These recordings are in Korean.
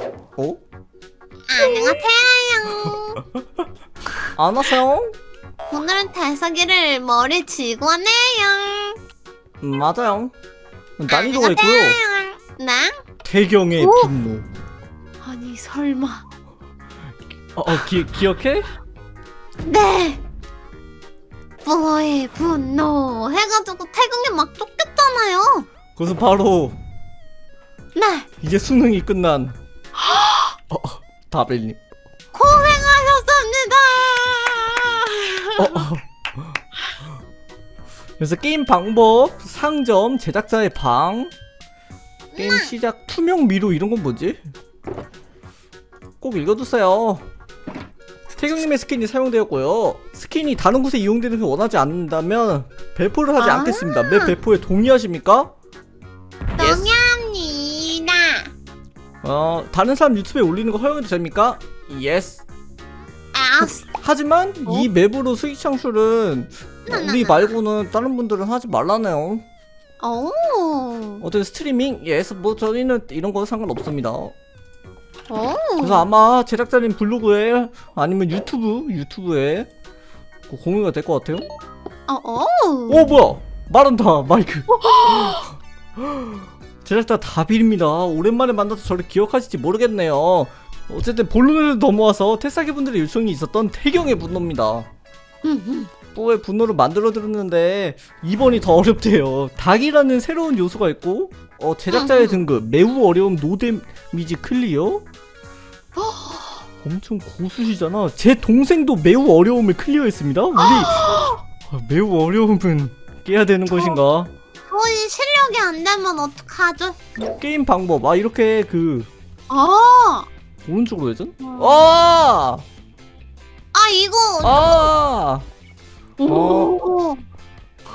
어? 안녕하세요. 안 왔어요? 오늘은 달서기를 머리 쥐고 왔네요. 음, 맞아요. 난이도가 있고요. 안녕하세요. 네? 태경의 오! 분노. 아니 설마. 어, 어 기, 기억해? 네. 부모의 분노 해가지고 태국에 막 쫓겼잖아요. 그래서 바로 네. 이제 수능이 끝난 어, 다벨님. 고생하셨습니다. 어, 어. 그래서 게임 방법, 상점, 제작자의 방, 게임 시작, 투명 미로 이런 건 뭐지? 꼭 읽어두세요. 태경님의 스킨이 사용되었고요. 스킨이 다른 곳에 이용되는 걸 원하지 않는다면 배포를 하지 아. 않겠습니다. 맵 배포에 동의하십니까? 어, 다른 사람 유튜브에 올리는 거 허용해도 됩니까? 예스. 아스. 하지만 어? 이 맵으로 수익 창출은 우리 말고는 다른 분들은 하지 말라네요. 오. 어떤 스트리밍? 예스 뭐 저희는 이런 거 상관없습니다. 오. 그래서 아마 제작자님 블로그에 아니면 유튜브 유튜브에 그 공유가 될 것 같아요. 어, 오. 오 뭐야 말한다 마이크. 제작자 다빌입니다. 오랜만에 만나서 저를 기억하실지 모르겠네요. 어쨌든 본론을 넘어와서 태사기 분들의 요청이 있었던 태경의 분노입니다. 또의 분노를 만들어 드렸는데 이번이 더 어렵대요. 닭이라는 새로운 요소가 있고 어, 제작자의 음. 등급 매우 어려움 노데미지 클리어. 엄청 고수시잖아. 제 동생도 매우 어려움을 클리어했습니다. 우리 아, 매우 어려움은 깨야 되는 것인가? 거의 실력이 안 되면 어떡하죠? 게임 방법 아 이렇게 그 아. 오른쪽으로 회전? 아! 아 이거 아! 오.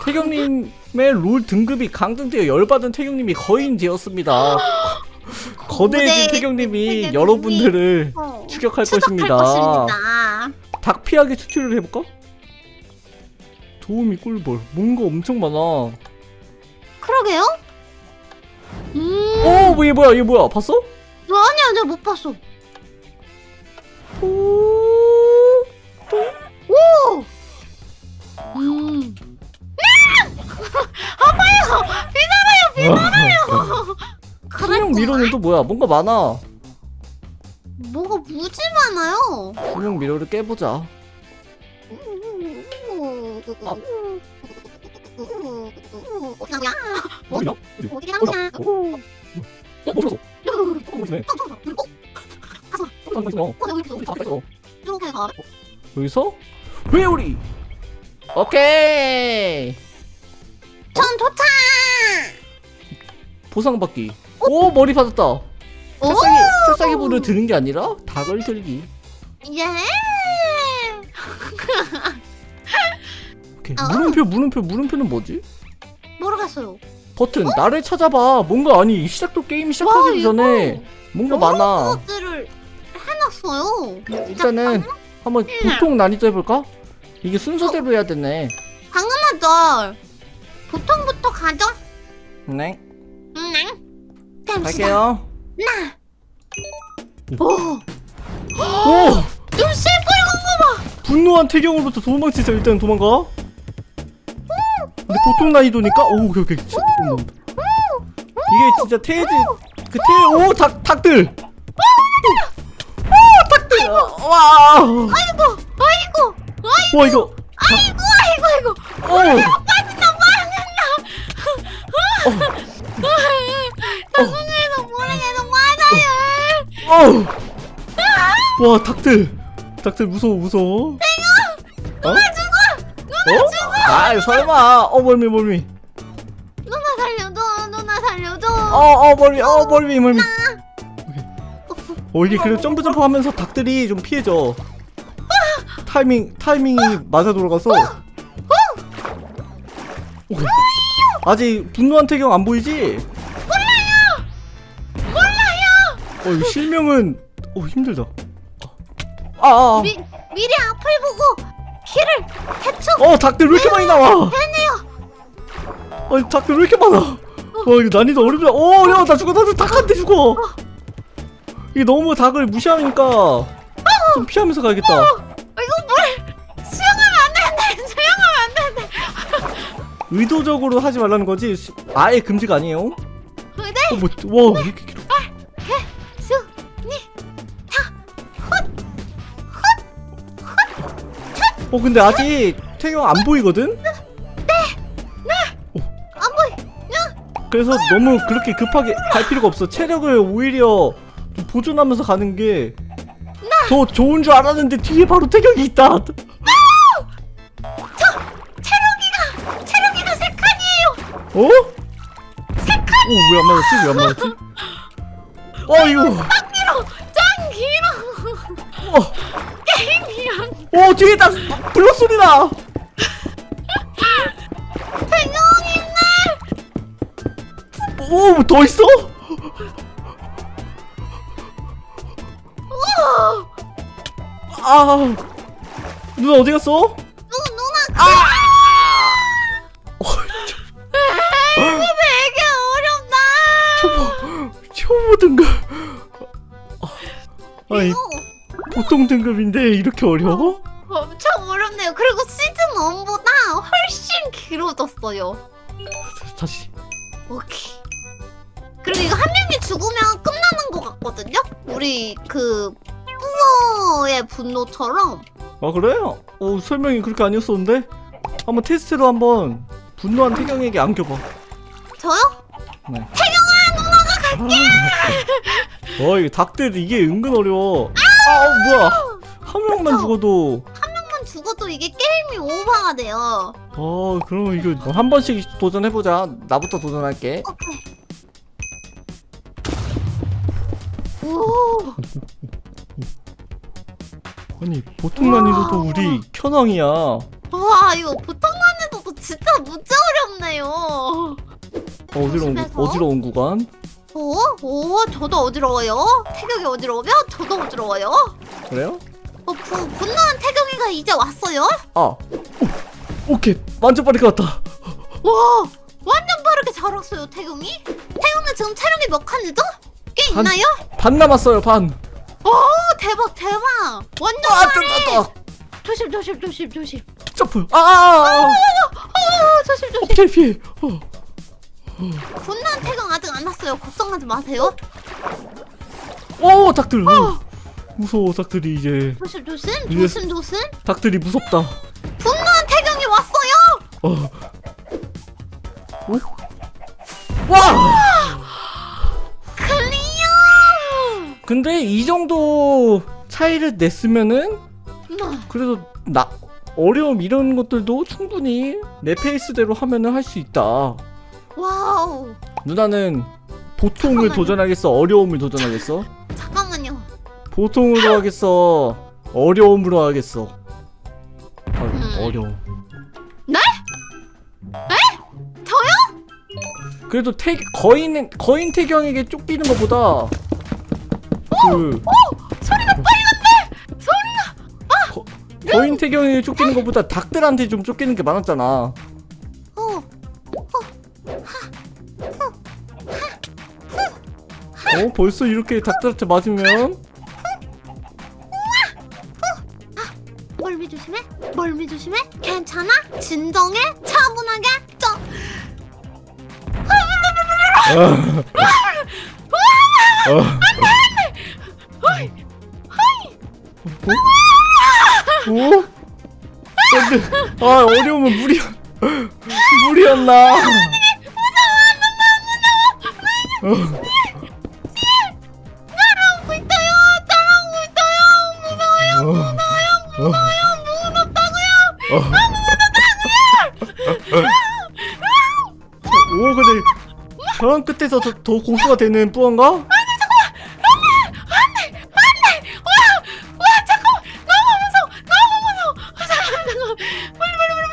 태경님의 롤 등급이 강등되어 열받은 태경님이 거인 되었습니다. 거대해진 거대 태경님이 태경님이 여러분들을 어, 추격할 추격할 것입니다. 것입니다. 닭 피하기 튜토리얼 해볼까? 도우미 꿀벌 뭔가 엄청 많아. 그러게요? 음. 어, 뭐, 얘 뭐야, 얘 뭐야, 봤어? 아니야, 내가 못 봤어. 오, 오. 음. 투명 미로는 또 뭐야? 뭔가 많아. 뭐가 무지 많아요. 투명 미로를 깨보자. 어디야? 어디야? 어디야? 어, 멈췄어. 어, 멈추네. 어, 멈췄어. 이렇게 가. 여기서 회오리. 오케이. 전 도착. 보상 받기. 오 머리 받았다. 오. 새싹이 새싹이 불을 드는 게 아니라 닭을 들기. 예. 오케이. 어. 물음표 물음표 물음표는 뭐지? 모르겠어요. 버튼 나를 찾아봐. 뭔가 아니 시작도 게임 시작하기 이거 전에 뭔가 많아. 것들을 해놨어요. 일단은 한번 보통 난이도 해볼까? 이게 순서대로 해야 되네. 당연하죠. 보통부터 가죠. 네. 응. 잠시만. 갈게요. 오. 오! 눈 새빨간 분노한 태경으로부터 도망치자 일단 도망가. 근데 보통 난이도니까 오 오케이 오케이. 치- 음. 이게 진짜 테이즈 그테오 닭 닭들. 오 닭들. 와. 아이고, 아이고, 아이고, 와 이거. 아이고, 아이고, 아이고. 오. 방송에서 모르게도 많아요. 어. 와 닭들. 닭들 무서워 무서워. 누가 죽어. 어? 아 설마. 어 멀미 멀미. 누나 살려줘, 누나 살려줘. 어어 멀미 어 멀미 멀미. 오케이. 어 이게 그래도 점프 점프 하면서 닭들이 좀 피해져. 타이밍 타이밍이 맞아 돌아가서. 오케이. 아직 분노한 태경 안 보이지? 몰라요. 몰라요. 어 실명은 어 힘들다. 아, 아, 아. 미, 미리 앞을 보고 길을 대충 어 닭들 왜 이렇게 많이 나와? 아니 닭들 왜 이렇게 많아? 와 이거 난이도 어렵다. 오야나 죽어 나도 닭한테 죽어. 이게 너무 닭을 무시하니까 좀 피하면서 가야겠다. 이거 뭘 수영하면 안 되는데 수영하면 안 되는데 의도적으로 하지 말라는 거지 수- 아예 금지가 아니에요. 어, 뭐, 와 이렇게 길어. 어 근데 아직 태경 안 보이거든? 안 보이 그래서 너무 그렇게 급하게 갈 필요가 없어. 체력을 오히려 좀 보존하면서 가는 게 더 좋은 줄 알았는데 뒤에 바로 태경이 있다. 체력이가 체력이가 세 칸이에요 어? 오, 왜 안 맞았지? 왜 안 맞았지? 어, 이거. 길어 짱 길어 어, 게임이랑 어, 뒤에 다 블러 소리 나. 태경이네 오, 더 있어? 우와 아, 누나 어디 갔어? 누 누나 아! 어, 이거 되게 어렵다 초보 등급. 아니, 이거 보통 등급인데 이렇게 어려워? 길어졌어요 다시. 오케이. 그리고 이거 한 명이 죽으면 끝나는 것 같거든요? 우리 그 뿌어의 분노처럼 아 그래요? 어 설명이 그렇게 아니었었는데 한번 테스트로 한번 분노한 태경에게 안겨봐 저요? 네. 태경아 누나가 갈게 어이 닭들 이게 은근 어려워 아 어, 뭐야 한 명만? 죽어도 한 명만 죽어도 이게 게임이 오버가 돼요. 어 그러면 이거 한 번씩 도전해보자 나부터 도전할게 오케이. 오, 아니 보통 난이도도. 우리 현황이야 와 이거 보통 난이도도 진짜 무지 어렵네요. 어, 어지러운 조심해서. 어지러운 구간 오, 오, 저도 어지러워요. 태경이 어지러우면 저도 어지러워요. 그래요? 어, 부, 분노한 태경이가 이제 왔어요? 아 오, 오케이 완전 빠르게 왔다 와, 완전 빠르게 잘 왔어요, 태경이. 태경이 지금 체력이 몇 칸이죠? 꽤 한- 있나요? 반 남았어요 반 오, 대박, 대박. 완전 아, 빠르. 뜨, 뜨, 뜨. 조심, 조심, 조심, 조심. 점프 아, 아, 아, 아. 어, 조심, 어, 조심. 피해 피해 어. 분노한 태경 아직 안 왔어요. 걱정하지 마세요. 오 닭들 어. 무서워 닭들이 이제 조심, 조심, 이게- 조심, 조심. 닭들이 무섭다 어. 오? 와 클리어. 근데 이 정도 차이를 냈으면은 음, 그래도 나 어려움 이런 것들도 충분히 내 페이스대로 하면은 할 수 있다 와우. 누나는 보통을 잠깐만요. 도전하겠어 어려움을 도전하겠어 잠깐만요. 보통으로 하겠어 어려움으로 하겠어 아, 음. 어려움 네? 저요? 그래도 태 거인 거인 태경에게 쫓기는 것보다 그 소리가 빨간데. 소리가. 거, 거인 태경에게 쫓기는 것보다 닭들한테 좀 쫓기는 게 많았잖아. 어. 어 벌써 이렇게 닭들한테 맞으면 괜찮아? 진정해. 차분하게. 점. 어? 어? 근데 아 어려우면 무리 무리였나? 어. 오 근데 저런 끝에서 더, 더 고수가 되는 뿌언가? 와, 와, 잠깐만. 너무 무서워. 너무 무서워. 아, 잠깐만, 잠깐만. 빨리, 빨리, 빨리,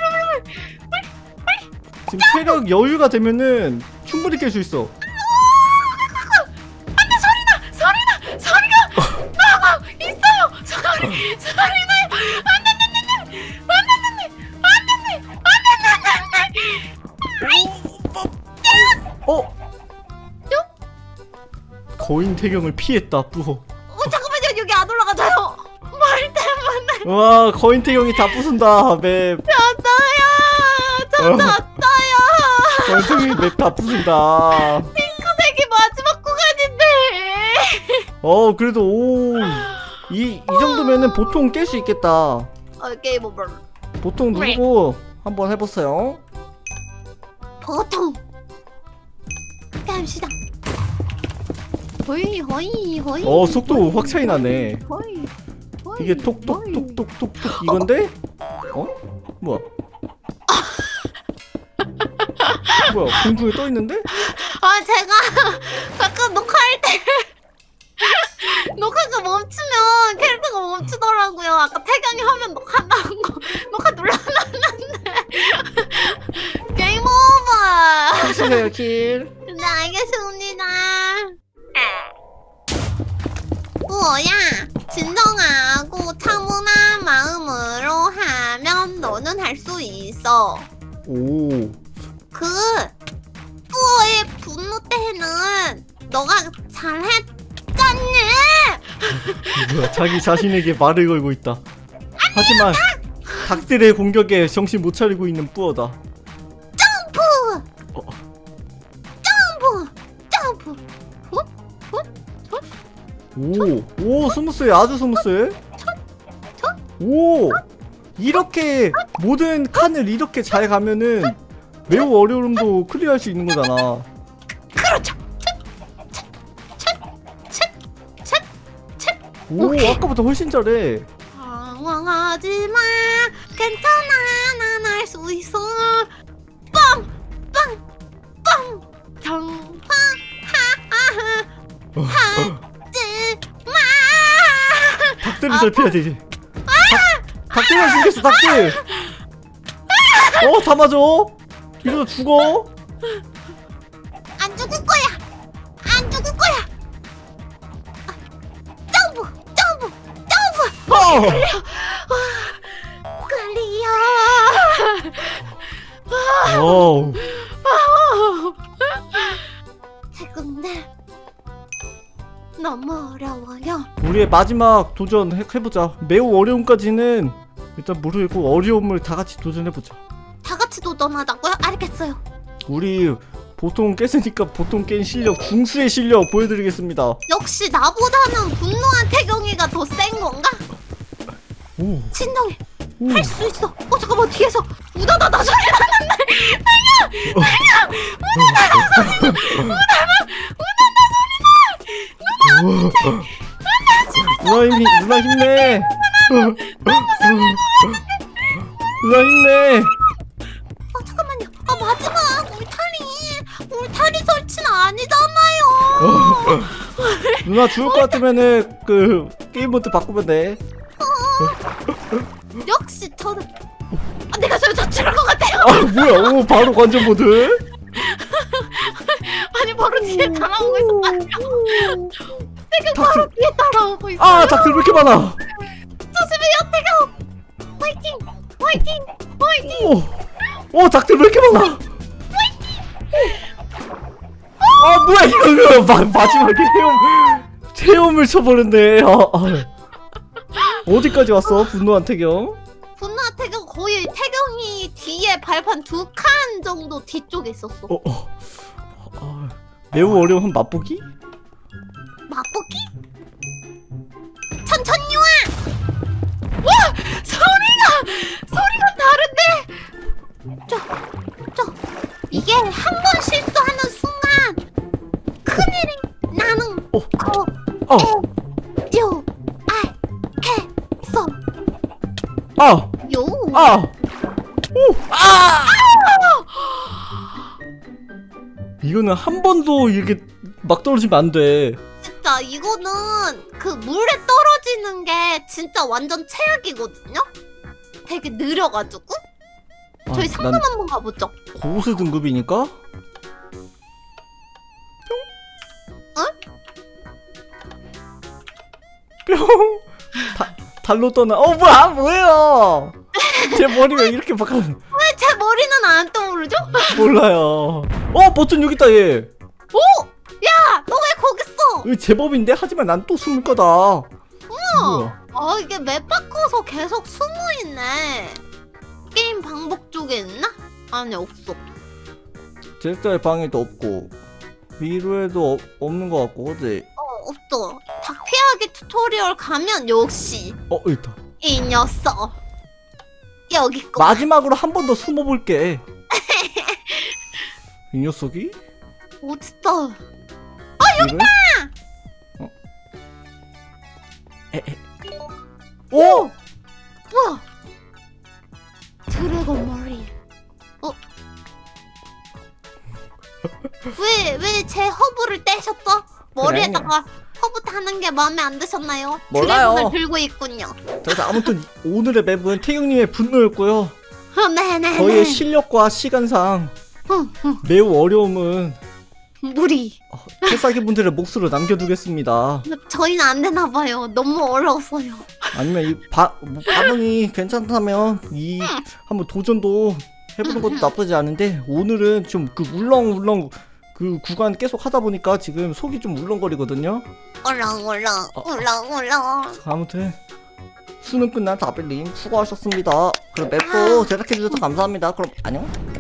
빨리, 빨리. 지금 체력 여유가 되면은 충분히 깰 수 있어. 거인 태경을 피했다 뿌호 어 잠깐만요 여기 안 올라가져요. 말 때문에 와 거인 태경이 다 부순다 맵 졌어요. 어. 저 졌어요. 거인 태경이 맵 다 부순다 핑크색이 마지막 구간인데. 어 그래도 오이 이 정도면은 보통 깰 수 있겠다 어 게임 오버. 보통 누르고 한번 해보세요 보통. 깹시다. 호이 호이 호이. 어 속도 확 차이 나네 호이. 호이, 이게. 톡톡톡톡톡톡 이건데? 어? 뭐야? 뭐야 공중에 떠 있는데? 아 제가 가끔 녹화할 때 녹화가 멈추면 캐릭터가 멈추더라고요. 아까 태경이 화면 녹화 나온 거 녹화 눌러놨는데 게임 오버. 하시세요 킬 네 알겠습니다. 뭐야? 진정하고 차분한 마음으로 하면 너는 할 수 있어. 오 그 뿌어의 분노 때는 너가 잘했잖니. 뭐야 자기 자신에게 말을 걸고 있다 하지만 닭들의 공격에 정신 못 차리고 있는 뿌어다 점프. 어. 점프. 점프. 오, 오 스무스해 아주 스무스해 오 이렇게 모든 칸을 이렇게 잘 가면은 매우 어려움도 클리어할 수 있는 거잖아 그렇죠. 오. 아까보다 훨씬 잘해 당황하지 마. 괜찮아. 잘 피해야 되지 닭, 닭들이 생겼어 닭들 어다 맞아 이러다 죽어 안 죽을 거야. 안 죽을 거야. 아, 점프. 점프. 점프. 어! 어려워요. 우리의 마지막 도전 해, 해보자 매우 어려움까지는 일단 모르겠고 어려움을 다 같이 도전해보자 다 같이 도전하자고요? 알겠어요. 우리 보통 깼으니까 보통 깬 실력 중수의 실력 보여드리겠습니다 역시 나보다는 분노한 태경이가 더 센 건가? 오, 진정해. 오. 할 수 있어. 어 잠깐만 뒤에서 우다다다 소리 나는데. 누나 힘 누나 힘내 누나 힘내 어 잠깐만요. 아 마지막 울타리. 울타리 설치는 아니잖아요. 누나 죽을 것 같으면은 그 게임 모드 바꾸면 돼 역시 저는. 아, 내가 저 저치를 것 같아요. 아 뭐야 오 바로 관전 모드 아니 바로 뒤에 따라오고 있었다니요. 태경 다 바로 뒤에 따라오고 있어. 아 닭들 왜 이렇게 많아 조심해요 태경. 화이팅. 화이팅. 화이팅. 오, 오 닭들 왜 이렇게 많아 아 뭐야 이거 이거 마, 마지막에 체험 체험을 쳐버렸네 아, 아. 어디까지 왔어 분노한 태경 분노한 태경 거의 태경이 뒤에 발판 두 칸 정도 뒤쪽에 있었어. 어, 어. 아, 매우 어려운? 맛보기? 천천히 와! 와! 소리가! 소리가 다른데? 저, 저, 이게 한 번 실수하는 순간 큰일이 나는 어. 거. 어, 요, 아, 캐, 서, 아, 요. 아, 오, 아! 이거는 한 번도 이렇게 막 떨어지면 안 돼. 진짜 이거는 그 물에 떨어지는 게 진짜 완전 최악이거든요? 되게 느려가지고? 아, 저희 난 한번 가보죠. 고수 등급이니까. 어? 뿅. 다, 달로 떠나. 어 뭐야 뭐예요? 제 머리가 이렇게 바꿔 왜제 머리는 안 떠오르죠? 몰라요. 어 버튼 여기 있다 얘. 오! 이거 제법인데 하지만 난 또 숨을 거다. 뭐야? 아 이게 맵 바꿔서 계속 숨어 있네. 게임 방법 쪽에 있나? 아니 없어. 제작자의 방에도 없고 미루에도 없- 없는 것 같고 그지? 어 없어. 닭 피하기 튜토리얼 가면 역시 어 있다. 이 녀석 여기 있고. 마지막으로 한 번 더 숨어볼게. 이 녀석이? 어딨어? 아 여기다. 어. 에, 에. 오! 뭐야? 드래곤 머리. 어? 왜 왜 제 허브를 떼셨죠? 머리에다가 허브 타는 게 마음에 안 드셨나요? 몰라요. 드래곤을 들고 있군요. 자, 아무튼 오늘의 맵은 태경님의 분노였고요. 어, 네네. 저희의 실력과 시간상 응, 응. 매우 어려움은 무리. 어, 필살기 분들의 몫으로 남겨두겠습니다. 저희는 안 되나 봐요. 너무 어려웠어요. 아니면 이 바, 뭐 반응이 괜찮다면 이 한번 도전도 해보는 것도 나쁘지 않은데 오늘은 좀 그 울렁울렁 그 구간 계속 하다 보니까 지금 속이 좀 울렁거리거든요. 울렁울렁 어. 울렁울렁. 아무튼 수능 끝난 다빌님 수고하셨습니다. 그럼 맵도 제작해주셔서 감사합니다. 그럼 안녕.